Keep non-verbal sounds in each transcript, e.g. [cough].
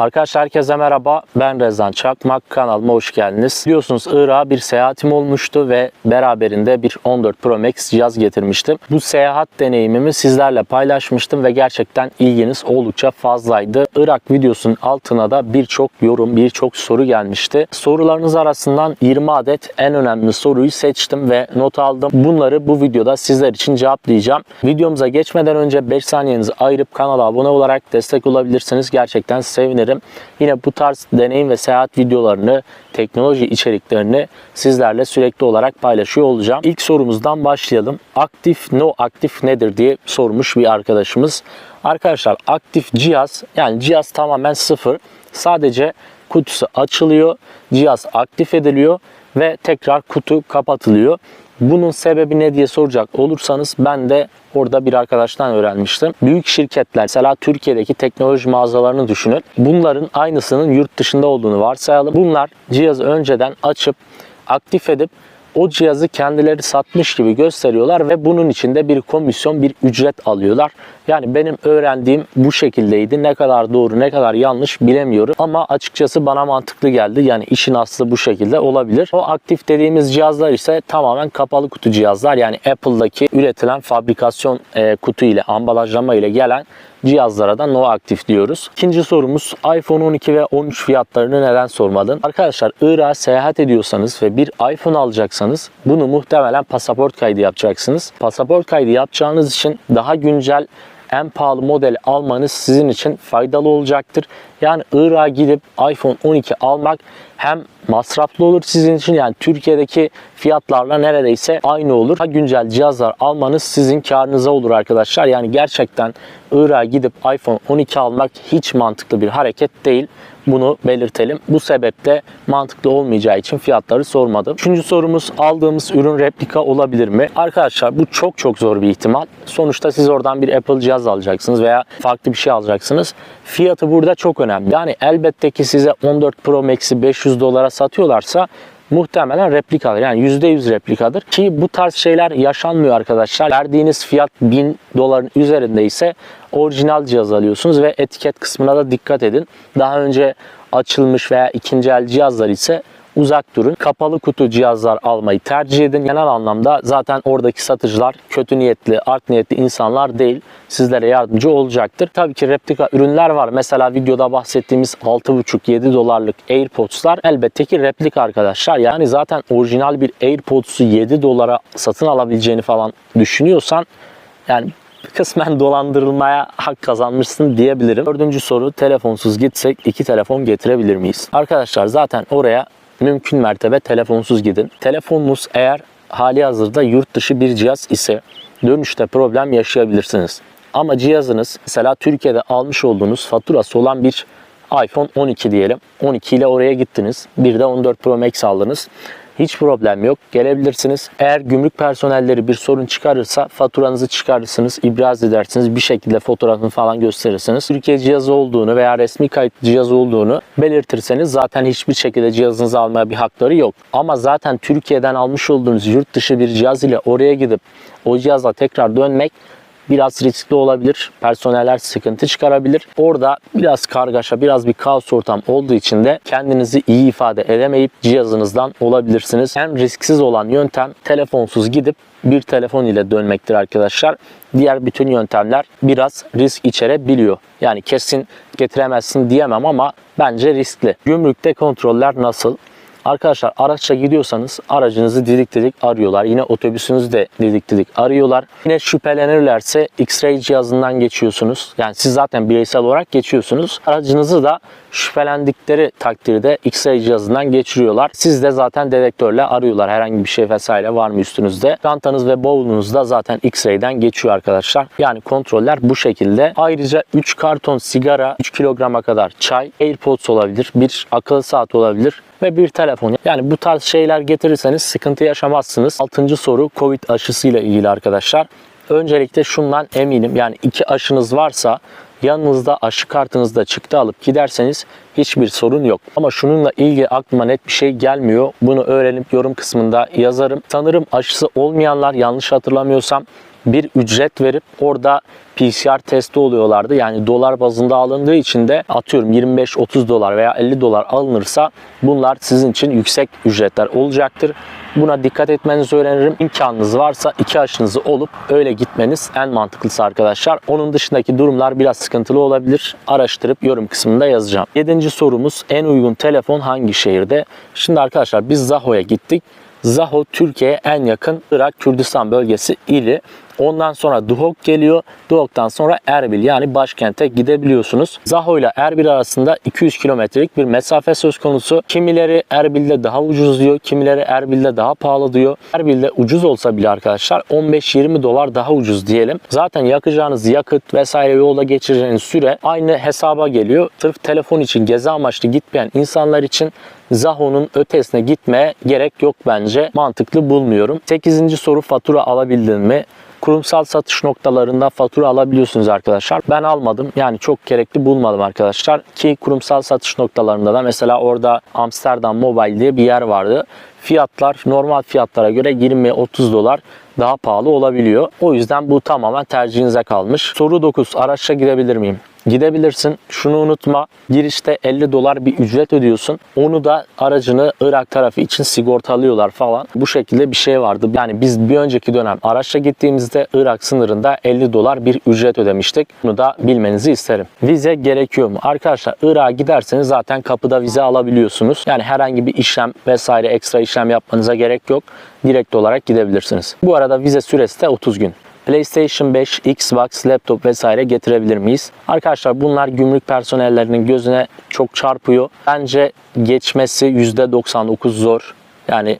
Arkadaşlar herkese merhaba. Ben Rezan Çakmak. Kanalıma hoş geldiniz. Biliyorsunuz Irak'a bir seyahatim olmuştu ve beraberinde bir 14 Pro Max cihaz getirmiştim. Bu seyahat deneyimimi sizlerle paylaşmıştım ve gerçekten ilginiz oldukça fazlaydı. Irak videosunun altına da birçok yorum, birçok soru gelmişti. Sorularınız arasından 20 adet en önemli soruyu seçtim ve not aldım. Bunları bu videoda sizler için cevaplayacağım. Videomuza geçmeden önce 5 saniyenizi ayırıp kanala abone olarak destek olabilirsiniz. Gerçekten sevinirim. Yine bu tarz deneyim ve seyahat videolarını, teknoloji içeriklerini sizlerle sürekli olarak paylaşıyor olacağım. İlk sorumuzdan başlayalım. Aktif, no aktif nedir diye sormuş bir arkadaşımız. Arkadaşlar aktif cihaz yani cihaz tamamen sıfır. Sadece kutusu açılıyor, cihaz aktif ediliyor ve tekrar kutu kapatılıyor. Bunun sebebi ne diye soracak olursanız ben de orada bir arkadaştan öğrenmiştim. Büyük şirketler mesela Türkiye'deki teknoloji mağazalarını düşünün. Bunların aynısının yurt dışında olduğunu varsayalım. Bunlar cihazı önceden açıp aktif edip o cihazı kendileri satmış gibi gösteriyorlar ve bunun içinde bir komisyon, bir ücret alıyorlar. Yani benim öğrendiğim bu şekildeydi. Ne kadar doğru, ne kadar yanlış bilemiyorum. Ama açıkçası bana mantıklı geldi. Yani işin aslı bu şekilde olabilir. O aktif dediğimiz cihazlar ise tamamen kapalı kutu cihazlar. Yani Apple'daki üretilen fabrikasyon e, kutu ile, ambalajlama ile gelen cihazlara da no aktif diyoruz. İkinci sorumuz iPhone 12 ve 13 fiyatlarını neden sormadın? Arkadaşlar Irak'a seyahat ediyorsanız ve bir iPhone alacaksanız bunu muhtemelen pasaport kaydı yapacaksınız. Pasaport kaydı yapacağınız için daha güncel en pahalı modeli almanız sizin için faydalı olacaktır. Yani Irak'a gidip iPhone 12 almak hem masraflı olur sizin için yani Türkiye'deki fiyatlarla neredeyse aynı olur. Daha güncel cihazlar almanız sizin karınıza olur arkadaşlar. Yani gerçekten Irak'a gidip iPhone 12 almak hiç mantıklı bir hareket değil. Bunu belirtelim. Bu sebeple mantıklı olmayacağı için fiyatları sormadım. Üçüncü sorumuz aldığımız ürün replika olabilir mi? Arkadaşlar bu çok çok zor bir ihtimal. Sonuçta siz oradan bir Apple cihaz alacaksınız veya farklı bir şey alacaksınız. Fiyatı burada çok önemli. Yani elbette ki size 14 Pro Max'i 500 dolara satıyorlarsa muhtemelen replikadır. Yani %100 replikadır. Ki bu tarz şeyler yaşanmıyor arkadaşlar. Verdiğiniz fiyat 1000 doların üzerinde ise orijinal cihaz alıyorsunuz ve etiket kısmına da dikkat edin. Daha önce açılmış veya ikinci el cihazlar ise uzak durun. Kapalı kutu cihazlar almayı tercih edin. Genel anlamda zaten oradaki satıcılar kötü niyetli, art niyetli insanlar değil. Sizlere yardımcı olacaktır. Tabii ki replika ürünler var. Mesela videoda bahsettiğimiz 6,5-7 dolarlık AirPods'lar elbette ki replika arkadaşlar. Yani zaten orijinal bir AirPods'u 7 dolara satın alabileceğini falan düşünüyorsan yani kısmen dolandırılmaya hak kazanmışsın diyebilirim. Dördüncü soru telefonsuz gitsek iki telefon getirebilir miyiz? Arkadaşlar zaten oraya mümkün mertebe telefonsuz gidin. Telefonunuz eğer hali hazırda yurt dışı bir cihaz ise dönüşte problem yaşayabilirsiniz. Ama cihazınız mesela Türkiye'de almış olduğunuz faturası olan bir iPhone 12 diyelim. 12 ile oraya gittiniz. Bir de 14 Pro Max aldınız. Hiç problem yok. Gelebilirsiniz. Eğer gümrük personelleri bir sorun çıkarırsa faturanızı çıkarırsınız, ibraz edersiniz. Bir şekilde fotoğrafını falan gösterirsiniz. Türkiye cihazı olduğunu veya resmi kayıt cihazı olduğunu belirtirseniz zaten hiçbir şekilde cihazınızı almaya bir hakları yok. Ama zaten Türkiye'den almış olduğunuz yurt dışı bir cihaz ile oraya gidip o cihazla tekrar dönmek biraz riskli olabilir. Personeller sıkıntı çıkarabilir. Orada biraz kargaşa, biraz bir kaos ortam olduğu için de kendinizi iyi ifade edemeyip cihazınızdan olabilirsiniz. En risksiz olan yöntem telefonsuz gidip bir telefon ile dönmektir arkadaşlar. Diğer bütün yöntemler biraz risk içerebiliyor. Yani kesin getiremezsin diyemem ama bence riskli. Gümrükte kontroller nasıl? Arkadaşlar araçla gidiyorsanız aracınızı didik didik arıyorlar. Yine otobüsünüzü de didik didik arıyorlar. Yine şüphelenirlerse X-ray cihazından geçiyorsunuz. Yani siz zaten bireysel olarak geçiyorsunuz. Aracınızı da şüphelendikleri takdirde X-ray cihazından geçiriyorlar. Siz de zaten dedektörle arıyorlar. Herhangi bir şey vesaire var mı üstünüzde. Çantanız ve bavulunuz da zaten X-ray'den geçiyor arkadaşlar. Yani kontroller bu şekilde. Ayrıca 3 karton sigara, 3 kilograma kadar çay, AirPods olabilir, bir akıllı saat olabilir ve bir telefon. Yani bu tarz şeyler getirirseniz sıkıntı yaşamazsınız. Altıncı soru Covid aşısıyla ilgili arkadaşlar. Öncelikle şundan eminim yani iki aşınız varsa yanınızda aşı kartınızda çıktı alıp giderseniz hiçbir sorun yok. Ama şununla ilgili aklıma net bir şey gelmiyor. Bunu öğrenip yorum kısmında yazarım. Sanırım aşısı olmayanlar yanlış hatırlamıyorsam bir ücret verip orada PCR testi oluyorlardı. Yani dolar bazında alındığı için de atıyorum 25-30 dolar veya 50 dolar alınırsa bunlar sizin için yüksek ücretler olacaktır. Buna dikkat etmenizi öğrenirim. İmkanınız varsa iki aşınızı olup öyle gitmeniz en mantıklısı arkadaşlar. Onun dışındaki durumlar biraz sıkıntılı olabilir. Araştırıp yorum kısmında yazacağım. Yedinci sorumuz en uygun telefon hangi şehirde? Şimdi arkadaşlar biz Zaho'ya gittik. Zaho Türkiye'ye en yakın Irak Kürdistan bölgesi ili. Ondan sonra Duhok geliyor. Duhok'tan sonra Erbil yani başkente gidebiliyorsunuz. Zaho ile Erbil arasında 200 kilometrelik bir mesafe söz konusu. Kimileri Erbil'de daha ucuz diyor, kimileri Erbil'de daha pahalı diyor. Erbil'de ucuz olsa bile arkadaşlar 15-20 dolar daha ucuz diyelim. Zaten yakacağınız yakıt vesaire yolda geçireceğiniz süre aynı hesaba geliyor. Sırf telefon için gezi amaçlı gitmeyen insanlar için Zaho'nun ötesine gitmeye gerek yok bence. Mantıklı bulmuyorum. 8. soru fatura alabildin mi? Kurumsal satış noktalarında fatura alabiliyorsunuz arkadaşlar. Ben almadım. Yani çok gerekli bulmadım arkadaşlar. Ki kurumsal satış noktalarında da mesela orada Amsterdam Mobile diye bir yer vardı. Fiyatlar normal fiyatlara göre 20-30 dolar daha pahalı olabiliyor. O yüzden bu tamamen tercihinize kalmış. Soru 9. Araçla gidebilir miyim? Gidebilirsin. Şunu unutma. Girişte 50 dolar bir ücret ödüyorsun. Onu da aracını Irak tarafı için sigortalıyorlar falan. Bu şekilde bir şey vardı. Yani biz bir önceki dönem araçla gittiğimizde Irak sınırında 50 dolar bir ücret ödemiştik. Bunu da bilmenizi isterim. Vize gerekiyor mu? Arkadaşlar Irak'a giderseniz zaten kapıda vize alabiliyorsunuz. Yani herhangi bir işlem vesaire ekstra işlem yapmanıza gerek yok. Direkt olarak gidebilirsiniz. Bu arada vize süresi de 30 gün. PlayStation 5, Xbox, laptop vesaire getirebilir miyiz? Arkadaşlar bunlar gümrük personellerinin gözüne çok çarpıyor. Bence geçmesi %99 zor. Yani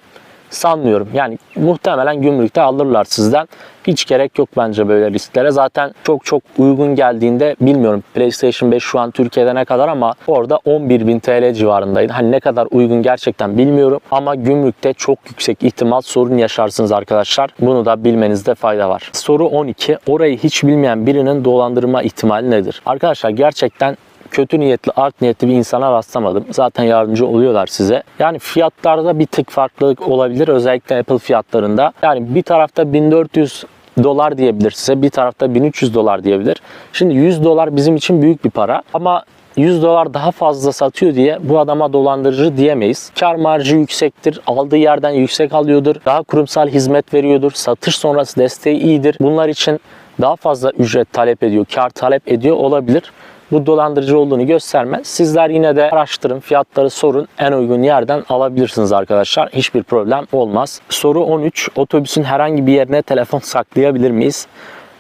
sanmıyorum. Yani muhtemelen gümrükte alırlar sizden. Hiç gerek yok bence böyle risklere. Zaten çok çok uygun geldiğinde bilmiyorum PlayStation 5 şu an Türkiye'de ne kadar ama orada 11.000 TL civarındaydı. Hani ne kadar uygun gerçekten bilmiyorum ama gümrükte çok yüksek ihtimal sorun yaşarsınız arkadaşlar. Bunu da bilmenizde fayda var. Soru 12. Orayı hiç bilmeyen birinin dolandırma ihtimali nedir? Arkadaşlar gerçekten kötü niyetli, art niyetli bir insana rastlamadım. Zaten yardımcı oluyorlar size. Yani fiyatlarda bir tık farklılık olabilir. Özellikle Apple fiyatlarında. Yani bir tarafta 1400 dolar diyebilir size. Bir tarafta 1300 dolar diyebilir. Şimdi 100 dolar bizim için büyük bir para. Ama 100 dolar daha fazla satıyor diye bu adama dolandırıcı diyemeyiz. Kar marjı yüksektir. Aldığı yerden yüksek alıyordur. Daha kurumsal hizmet veriyordur. Satış sonrası desteği iyidir. Bunlar için daha fazla ücret talep ediyor, kar talep ediyor olabilir bu dolandırıcı olduğunu göstermez. Sizler yine de araştırın, fiyatları sorun. En uygun yerden alabilirsiniz arkadaşlar. Hiçbir problem olmaz. Soru 13. Otobüsün herhangi bir yerine telefon [laughs] saklayabilir miyiz?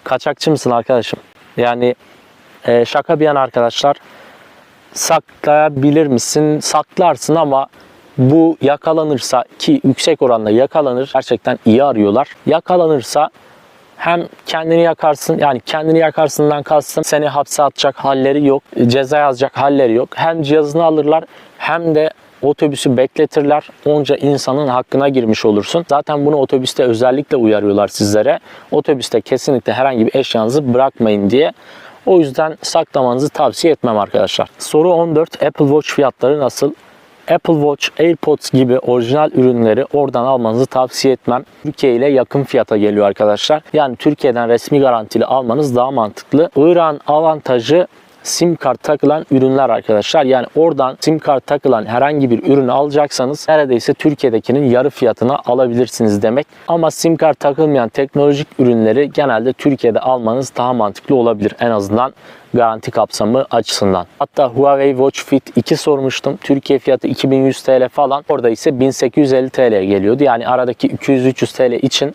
Kaçakçı mısın arkadaşım? Yani e, şaka bir yana arkadaşlar. Saklayabilir misin? Saklarsın ama bu yakalanırsa ki yüksek oranda yakalanır. Gerçekten iyi arıyorlar. Yakalanırsa hem kendini yakarsın yani kendini yakarsından kastım seni hapse atacak halleri yok. Ceza yazacak halleri yok. Hem cihazını alırlar hem de otobüsü bekletirler. Onca insanın hakkına girmiş olursun. Zaten bunu otobüste özellikle uyarıyorlar sizlere. Otobüste kesinlikle herhangi bir eşyanızı bırakmayın diye. O yüzden saklamanızı tavsiye etmem arkadaşlar. Soru 14. Apple Watch fiyatları nasıl? Apple Watch, AirPods gibi orijinal ürünleri oradan almanızı tavsiye etmem. Türkiye ile yakın fiyata geliyor arkadaşlar. Yani Türkiye'den resmi garantili almanız daha mantıklı. İran avantajı sim kart takılan ürünler arkadaşlar. Yani oradan sim kart takılan herhangi bir ürünü alacaksanız neredeyse Türkiye'dekinin yarı fiyatına alabilirsiniz demek. Ama sim kart takılmayan teknolojik ürünleri genelde Türkiye'de almanız daha mantıklı olabilir en azından garanti kapsamı açısından. Hatta Huawei Watch Fit 2 sormuştum. Türkiye fiyatı 2100 TL falan. Orada ise 1850 TL geliyordu. Yani aradaki 200-300 TL için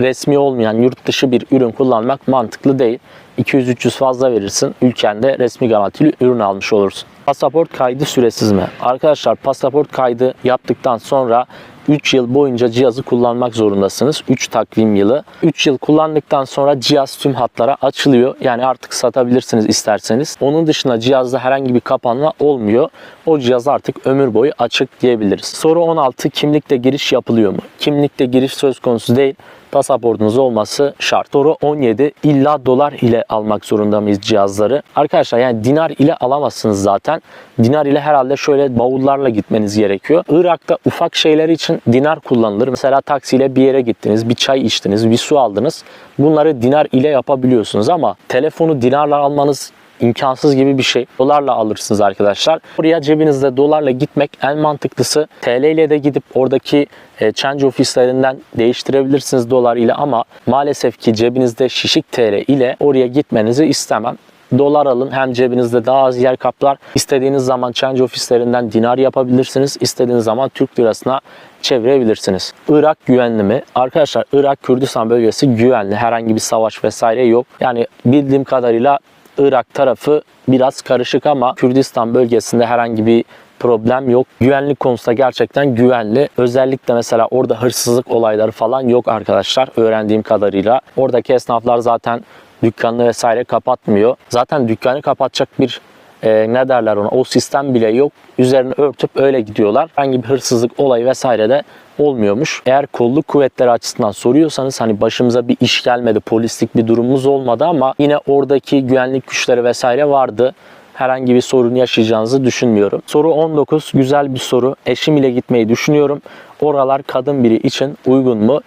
resmi olmayan yurt dışı bir ürün kullanmak mantıklı değil. 200-300 fazla verirsin. Ülkende resmi garantili ürün almış olursun. Pasaport kaydı süresiz mi? Arkadaşlar pasaport kaydı yaptıktan sonra 3 yıl boyunca cihazı kullanmak zorundasınız. 3 takvim yılı. 3 yıl kullandıktan sonra cihaz tüm hatlara açılıyor. Yani artık satabilirsiniz isterseniz. Onun dışında cihazda herhangi bir kapanma olmuyor. O cihaz artık ömür boyu açık diyebiliriz. Soru 16. Kimlikle giriş yapılıyor mu? Kimlikle giriş söz konusu değil. Pasaportunuz olması şart. Soru 17. İlla dolar ile almak zorunda mıyız cihazları? Arkadaşlar yani dinar ile alamazsınız zaten. Dinar ile herhalde şöyle bavullarla gitmeniz gerekiyor. Irak'ta ufak şeyler için dinar kullanılır. Mesela taksiyle bir yere gittiniz, bir çay içtiniz, bir su aldınız. Bunları dinar ile yapabiliyorsunuz ama telefonu dinarla almanız imkansız gibi bir şey. Dolarla alırsınız arkadaşlar. Buraya cebinizde dolarla gitmek en mantıklısı. TL ile de gidip oradaki e, change ofislerinden değiştirebilirsiniz dolar ile ama maalesef ki cebinizde şişik TL ile oraya gitmenizi istemem. Dolar alın hem cebinizde daha az yer kaplar. İstediğiniz zaman change ofislerinden dinar yapabilirsiniz. İstediğiniz zaman Türk lirasına çevirebilirsiniz. Irak güvenli mi? Arkadaşlar Irak Kürdistan bölgesi güvenli. Herhangi bir savaş vesaire yok. Yani bildiğim kadarıyla Irak tarafı biraz karışık ama Kürdistan bölgesinde herhangi bir problem yok. Güvenlik konusunda gerçekten güvenli. Özellikle mesela orada hırsızlık olayları falan yok arkadaşlar öğrendiğim kadarıyla. Oradaki esnaflar zaten dükkanını vesaire kapatmıyor. Zaten dükkanı kapatacak bir e, ne derler ona o sistem bile yok. Üzerini örtüp öyle gidiyorlar. Herhangi bir hırsızlık olayı vesaire de olmuyormuş. Eğer kolluk kuvvetleri açısından soruyorsanız hani başımıza bir iş gelmedi, polislik bir durumumuz olmadı ama yine oradaki güvenlik güçleri vesaire vardı. Herhangi bir sorun yaşayacağınızı düşünmüyorum. Soru 19 güzel bir soru. Eşim ile gitmeyi düşünüyorum. Oralar kadın biri için uygun mu?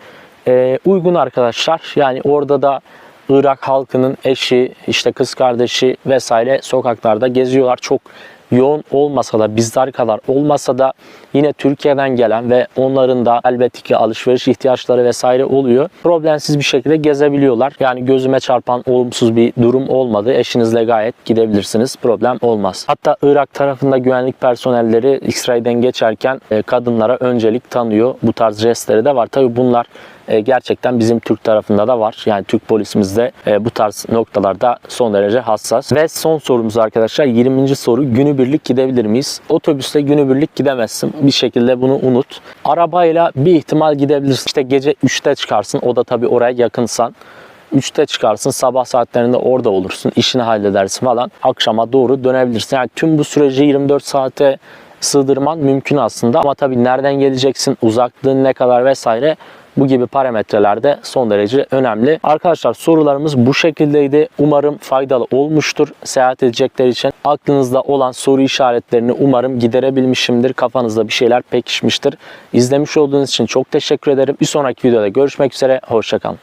Ee, uygun arkadaşlar. Yani orada da Irak halkının eşi, işte kız kardeşi vesaire sokaklarda geziyorlar. Çok yoğun olmasa da bizler kadar olmasa da yine Türkiye'den gelen ve onların da elbette ki alışveriş ihtiyaçları vesaire oluyor. Problemsiz bir şekilde gezebiliyorlar. Yani gözüme çarpan olumsuz bir durum olmadı. Eşinizle gayet gidebilirsiniz. Problem olmaz. Hatta Irak tarafında güvenlik personelleri X-ray'den geçerken e, kadınlara öncelik tanıyor. Bu tarz jestleri de var. Tabi bunlar e, gerçekten bizim Türk tarafında da var. Yani Türk polisimizde e, bu tarz noktalarda son derece hassas. Ve son sorumuz arkadaşlar 20. soru günübirlik gidebilir miyiz? Otobüste günübirlik gidemezsin. Bir şekilde bunu unut. Arabayla bir ihtimal gidebilirsin. İşte gece 3'te çıkarsın. O da tabii oraya yakınsan. 3'te çıkarsın sabah saatlerinde orada olursun işini halledersin falan akşama doğru dönebilirsin. Yani tüm bu süreci 24 saate sığdırman mümkün aslında ama tabii nereden geleceksin uzaklığın ne kadar vesaire bu gibi parametreler de son derece önemli. Arkadaşlar sorularımız bu şekildeydi. Umarım faydalı olmuştur seyahat edecekler için. Aklınızda olan soru işaretlerini umarım giderebilmişimdir. Kafanızda bir şeyler pekişmiştir. İzlemiş olduğunuz için çok teşekkür ederim. Bir sonraki videoda görüşmek üzere. Hoşçakalın.